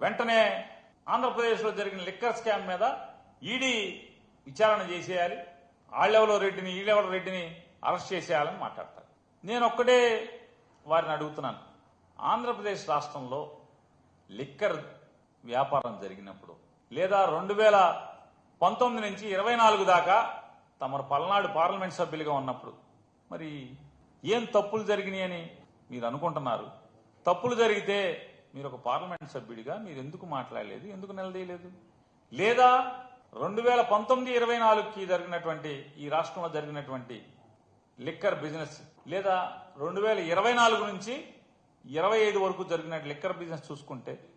వెంటనే ఆంధ్రప్రదేశ్లో జరిగిన లిక్కర్ స్కామ్ మీద ఈడీ విచారణ చేసేయాలి. ఆళ్ళెవలో రెడ్డిని ఈళ్ళెవల రెడ్డిని అరెస్ట్ చేసేయాలని మాట్లాడతారు. నేను ఒక్కటే వారిని అడుగుతున్నాను. ఆంధ్రప్రదేశ్ రాష్ట్రంలో లిక్కర్ వ్యాపారం జరిగినప్పుడు లేదా రెండు వేల పంతొమ్మిది నుంచి ఇరవై నాలుగు దాకా తమరు పల్నాడు పార్లమెంట్ సభ్యులుగా ఉన్నప్పుడు మరి ఏం తప్పులు జరిగినాయని మీరు అనుకుంటున్నారు? తప్పులు జరిగితే మీరు ఒక పార్లమెంట్ సభ్యుడిగా మీరు ఎందుకు మాట్లాడలేదు? ఎందుకు నిలదీయలేదు? లేదా రెండు వేల పంతొమ్మిది ఇరవై నాలుగుకి జరిగినటువంటి ఈ రాష్ట్రంలో జరిగినటువంటి లిక్కర్ బిజినెస్ లేదా రెండు వేల ఇరవై నాలుగు నుంచి ఇరవై ఐదు వరకు జరిగిన లిక్కర్ బిజినెస్ చూసుకుంటే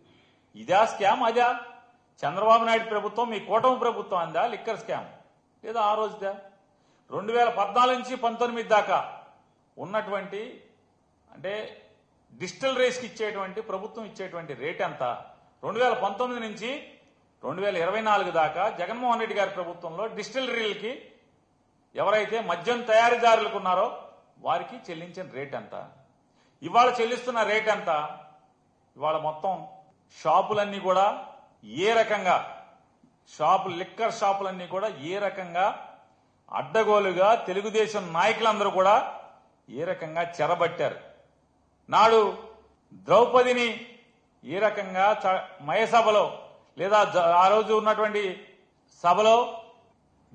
ఇదా స్కామ్ అదా? చంద్రబాబు నాయుడు ప్రభుత్వం మీ కూటమి ప్రభుత్వం అందా? Liquor scam. లేదా ఆ రోజుదా? రెండు వేల పద్నాలుగు నుంచి పంతొమ్మిది దాకా ఉన్నటువంటి అంటే డిజిటల్ రేస్కి ఇచ్చేటువంటి ప్రభుత్వం ఇచ్చేటువంటి రేట్ ఎంత? రెండు వేల పంతొమ్మిది నుంచి రెండు వేల ఇరవై నాలుగు దాకా జగన్మోహన్ రెడ్డి గారి ప్రభుత్వంలో డిస్టిలరీలకి ఎవరైతే మద్యం తయారీదారులకు ఉన్నారో వారికి చెల్లించిన రేట్ ఎంత? ఇవాళ చెల్లిస్తున్న రేట్ ఎంత? ఇవాళ మొత్తం షాపులన్నీ కూడా ఏ రకంగా షాపు లిక్కర్ షాపులన్నీ కూడా ఏ రకంగా అడ్డగోలుగా తెలుగుదేశం నాయకులందరూ కూడా ఏ రకంగా చెరబట్టారు? నాడు ద్రౌపదిని ఈ రకంగా చ- మయసభలో లేదా ఆ రోజు ఉన్నటువంటి సభలో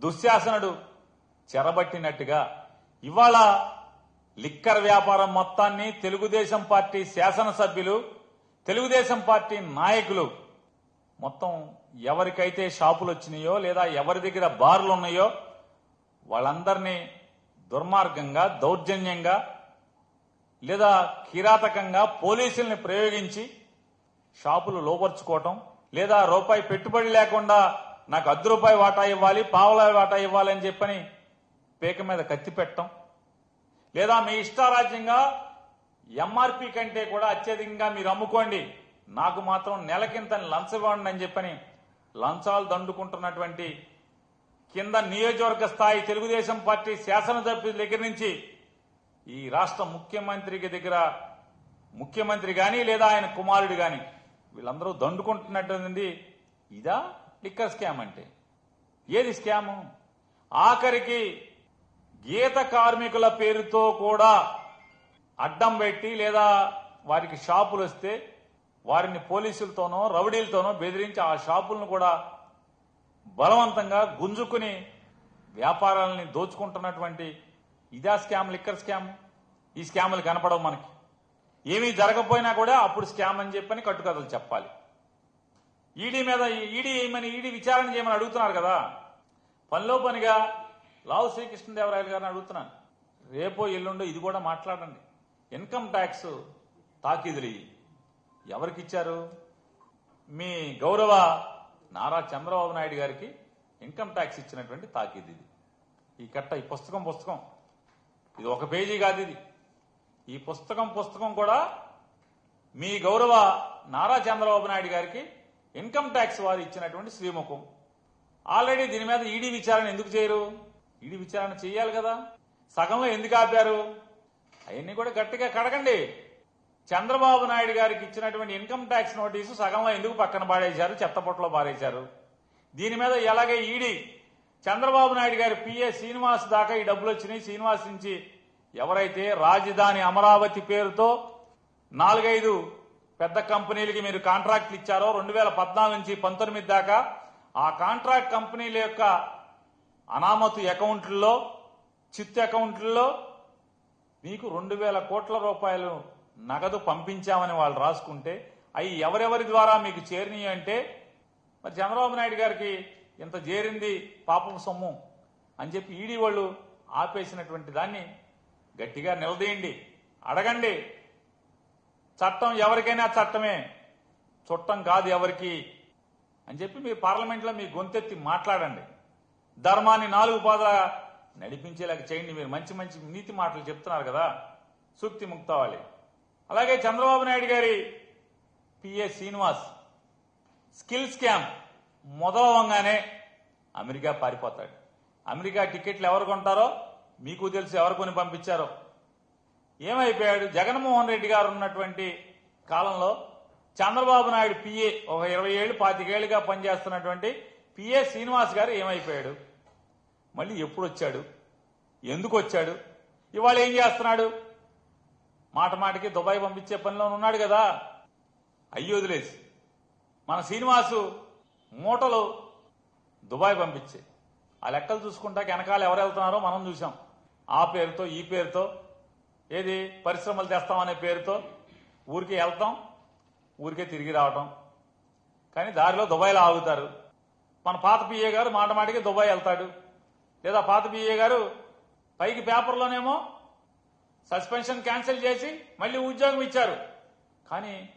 దుశ్శాసనుడు చెరబట్టినట్టుగా ఇవాళ లిక్కర్ వ్యాపారం మొత్తాన్ని తెలుగుదేశం పార్టీ శాసనసభ్యులు తెలుగుదేశం పార్టీ నాయకులు మొత్తం ఎవరికైతే షాపులు వచ్చినాయో లేదా ఎవరి దగ్గర బార్లు ఉన్నాయో వాళ్ళందరినీ దుర్మార్గంగా దౌర్జన్యంగా లేదా కిరాతకంగా పోలీసుల్ని ప్రయోగించి షాపులు లోపరుచుకోవటం లేదా రూపాయి పెట్టుబడి లేకుండా నాకు అర్ధ రూపాయి వాటా ఇవ్వాలి పావలా వాటా ఇవ్వాలి అని చెప్పని పేక మీద కత్తి పెట్టడం లేదా మీ ఇష్టారాజ్యంగా ఎంఆర్పి కంటే కూడా అత్యధికంగా మీరు అమ్ముకోండి నాకు మాత్రం నెలకింత లంచం ఇవ్వండి అని చెప్పని లంచాలు దండుకుంటున్నటువంటి కింద నియోజకవర్గ స్థాయి తెలుగుదేశం పార్టీ శాసనసభ్యుల దగ్గర నుంచి ఈ రాష్ట్ర ముఖ్యమంత్రికి దగ్గర ముఖ్యమంత్రి గాని లేదా ఆయన కుమారుడు గాని వీళ్ళందరూ దండుకుంటున్నట్టుంది. ఇదా లిక్కర్ స్కామ్ అంటే. ఏది స్కాము? ఆఖరికి గీత కార్మికుల పేరుతో కూడా అడ్డం పెట్టి లేదా వారికి షాపులు వస్తే వారిని పోలీసులతోనో రౌడీలతోనో బెదిరించి ఆ షాపులను కూడా బలవంతంగా గుంజుకుని వ్యాపారాలని దోచుకుంటున్నటువంటి ఇదా స్కామ్ లిక్కర్ స్కామ్? ఈ స్కాములు కనపడవు మనకి. ఏమీ జరగకపోయినా కూడా అప్పుడు స్కామ్ అని చెప్పని కట్టుకథలు చెప్పాలి. ఈడీ మీద ఈడీ ఏమని ఈడీ విచారణ చేయమని అడుగుతున్నారు కదా. పనిలో పనిగా లావు శ్రీకృష్ణదేవరాయలు గారిని అడుగుతున్నాను. రేపో ఎల్లుండో ఇది కూడా మాట్లాడండి. ఇన్కమ్ ట్యాక్స్ తాకీదులు ఎవరికి ఇచ్చారు మీ గౌరవ నారా చంద్రబాబు నాయుడు గారికి ఇన్కమ్ ట్యాక్స్ ఇచ్చినటువంటి తాకిది ఇది. ఈ కట్ట ఈ పుస్తకం పుస్తకం. ఇది ఒక పేజీ కాదు ఇది. ఈ పుస్తకం పుస్తకం కూడా మీ గౌరవ నారా చంద్రబాబు నాయుడు గారికి ఇన్కమ్ ట్యాక్స్ వారు ఇచ్చినటువంటి శ్రీముఖం. ఆల్రెడీ దీని మీద ఈడీ విచారణ ఎందుకు చేయరు? ఈడీ విచారణ చేయాలి కదా. సగంలో ఎందుకు ఆపారు? అవన్నీ కూడా గట్టిగా కడగండి. చంద్రబాబు నాయుడు గారికి ఇచ్చినటువంటి ఇన్కమ్ ట్యాక్స్ నోటీసు సగంలో ఎందుకు పక్కన పాడేశారు చెత్తపొట్టలో పారేశారు? దీని మీద ఎలాగే ఈడీ చంద్రబాబు నాయుడు గారి పిఏ శ్రీనివాస్ దాకా ఈ డబ్బులు వచ్చినాయి. శ్రీనివాస్ నుంచి ఎవరైతే రాజధాని అమరావతి పేరుతో నాలుగైదు పెద్ద కంపెనీలకి మీరు కాంట్రాక్ట్లు ఇచ్చారో రెండు వేల పద్నాలుగు నుంచి పంతొమ్మిది దాకా ఆ కాంట్రాక్ట్ కంపెనీల యొక్క అనామతు అకౌంట్లలో చిత్తు అకౌంట్లలో మీకు రెండు వేల కోట్ల రూపాయలు నగదు పంపించామని వాళ్ళు రాసుకుంటే అవి ఎవరెవరి ద్వారా మీకు చేరినాయి అంటే మరి చంద్రబాబు నాయుడు గారికి ఇంత చేరింది పాపం సొమ్ము అని చెప్పి ఈడీ వాళ్ళు ఆపేసినటువంటి దాన్ని గట్టిగా నిలదీయండి. అడగండి. చట్టం ఎవరికైనా చట్టమే. చుట్టం కాదు ఎవరికి అని చెప్పి మీ పార్లమెంట్లో మీ గొంతెత్తి మాట్లాడండి. ధర్మాన్ని నాలుగు పాద నడిపించేలాగా చేయండి. మీరు మంచి మంచి నీతి మాటలు చెప్తున్నారు కదా. సూక్తి ముక్తవాలి అలాగే చంద్రబాబు నాయుడు గారి పిఏ శ్రీనివాస్ స్కిల్ స్కామ్. మొదలవంగానే అమెరికా పారిపోతాడు. అమెరికా టికెట్లు ఎవరు కొంటారో మీకు తెలిసి ఎవరు కొని పంపించారో. ఏమైపోయాడు? జగన్మోహన్ రెడ్డి గారు ఉన్నటువంటి కాలంలో చంద్రబాబు నాయుడు పిఏ ఒక ఇరవై ఏళ్ళు పాతికేళ్ళుగా పనిచేస్తున్నటువంటి పిఏ శ్రీనివాస్ గారు ఏమైపోయాడు? మళ్ళీ ఎప్పుడు వచ్చాడు ఎందుకు వచ్చాడు ఇవాళ ఏం చేస్తున్నాడు? మాట మాటకి దుబాయ్ పంపించే పనిలో ఉన్నాడు కదా. అయ్యి వదిలేసి మన శ్రీనివాసు మూటలు దుబాయ్ పంపించే. ఆ లెక్కలు చూసుకుంటా వెనకాల ఎవరు వెళ్తున్నారో మనం చూసాం ఆ పేరుతో ఈ పేరుతో ఏది పరిశ్రమలు తెస్తామనే పేరుతో ఊరికే వెళ్తాం ఊరికే తిరిగి రావటం. కానీ దారిలో దుబాయ్లో ఆగుతారు. మన పాత పిఏ గారు మాట మాటికి దుబాయ్ వెళ్తాడు. లేదా పాత పిఏ గారు పైకి పేపర్లోనేమో సస్పెన్షన్ క్యాన్సిల్ చేసి మళ్ళీ ఉద్యోగం ఇచ్చారు. కానీ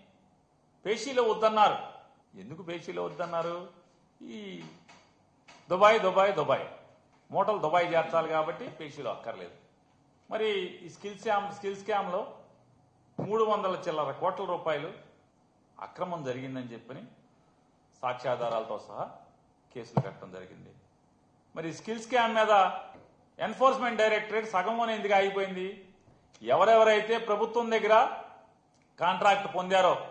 పేషీలో వద్దన్నారు ఎందుకు పేషీలో వద్దన్నారు? ఈ దుబాయ్ దుబాయ్ దుబాయ్. మూటలు దుబాయ్ చేర్చాలి కాబట్టి పేషీలో అక్కర్లేదు. మరి ఈ స్కిల్ స్కామ్ స్కిల్ స్కామ్లో మూడు వందల చిల్లర కోట్ల రూపాయలు అక్రమం జరిగిందని చెప్పని సాక్ష్యాధారాలతో సహా కేసులు కట్టడం జరిగింది. మరి స్కిల్ స్కామ్ మీద ఎన్ఫోర్స్మెంట్ డైరెక్టరేట్ సగంలోనే ఎందుకు ఆగిపోయింది? ఎవరెవరైతే ప్రభుత్వం దగ్గర కాంట్రాక్ట్ పొందారో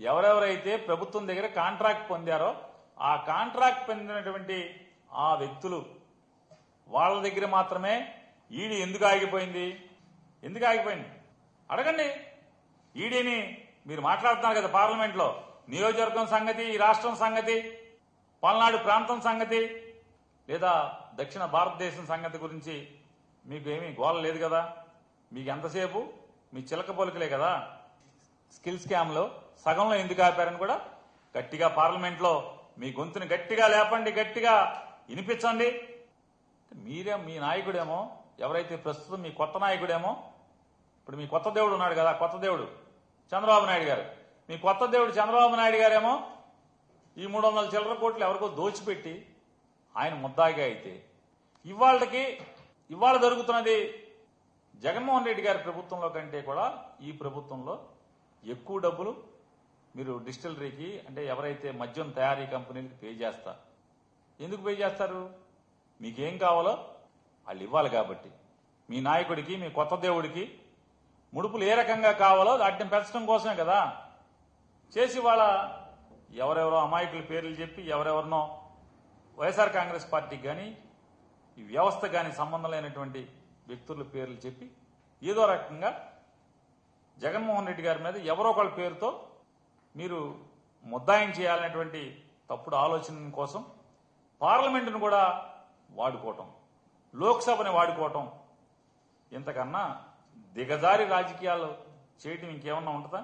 ఎవరెవరైతే ప్రభుత్వం దగ్గర కాంట్రాక్ట్ పొందారో ఆ కాంట్రాక్ట్ పొందినటువంటి ఆ వ్యక్తులు వాళ్ళ దగ్గర మాత్రమే ఈడీ ఎందుకు ఆగిపోయింది? ఎందుకు ఆగిపోయింది? అడగండి. ఈడీని మీరు మాట్లాడుతున్నారు కదా పార్లమెంట్లో. నియోజకవర్గం సంగతి ఈ రాష్ట్రం సంగతి పల్నాడు ప్రాంతం సంగతి లేదా దక్షిణ భారతదేశం సంగతి గురించి మీకు ఏమీ గోల లేదు కదా? మీకు ఎంతసేపు? మీ చిలక పలుకులే కదా? స్కిల్ స్కామ్లో సగంలో ఎందుకు ఆపారని కూడా గట్టిగా పార్లమెంట్లో మీ గొంతుని గట్టిగా లేపండి గట్టిగా వినిపించండి. మీరే మీ నాయకుడేమో ఎవరైతే ప్రస్తుతం మీ కొత్త నాయకుడేమో ఇప్పుడు మీ కొత్త దేవుడు ఉన్నాడు కదా కొత్త దేవుడు చంద్రబాబు నాయుడు గారు. మీ కొత్త దేవుడు చంద్రబాబు నాయుడు గారేమో ఈ మూడు వందల చిల్లర కోట్లు ఎవరికో దోచిపెట్టి ఆయన ముద్దాగా అయితే ఇవాళకి ఇవాళ జరుగుతున్నది జగన్మోహన్ రెడ్డి గారి ప్రభుత్వంలో కంటే కూడా ఈ ప్రభుత్వంలో ఎక్కువ డబ్బులు మీరు డిస్టిలరీకి అంటే ఎవరైతే మద్యం తయారీ కంపెనీలకు పే చేస్తారు ఎందుకు పే చేస్తారు? మీకేం కావాలో వాళ్ళు ఇవ్వాలి కాబట్టి. మీ నాయకుడికి మీ కొత్త దేవుడికి ముడుపులు ఏ రకంగా కావాలో వాటిని పెంచడం కోసమే కదా. చేసి వాళ్ళ ఎవరెవరో అమాయకుల పేర్లు చెప్పి ఎవరెవరినో వైఎస్ఆర్ కాంగ్రెస్ పార్టీకి కానీ ఈ వ్యవస్థ కానీ సంబంధం లేనటువంటి వ్యక్తుల పేర్లు చెప్పి ఏదో రకంగా జగన్మోహన్ రెడ్డి గారి మీద ఎవరో ఒకళ్ళ పేరుతో మీరు ముద్దాయం చేయాలనేటువంటి తప్పుడు ఆలోచన కోసం పార్లమెంటును కూడా వాడుకోవటం లోక్సభని వాడుకోవటం ఇంతకన్నా దిగజారి రాజకీయాలు చేయటం ఇంకేమన్నా ఉంటుందా?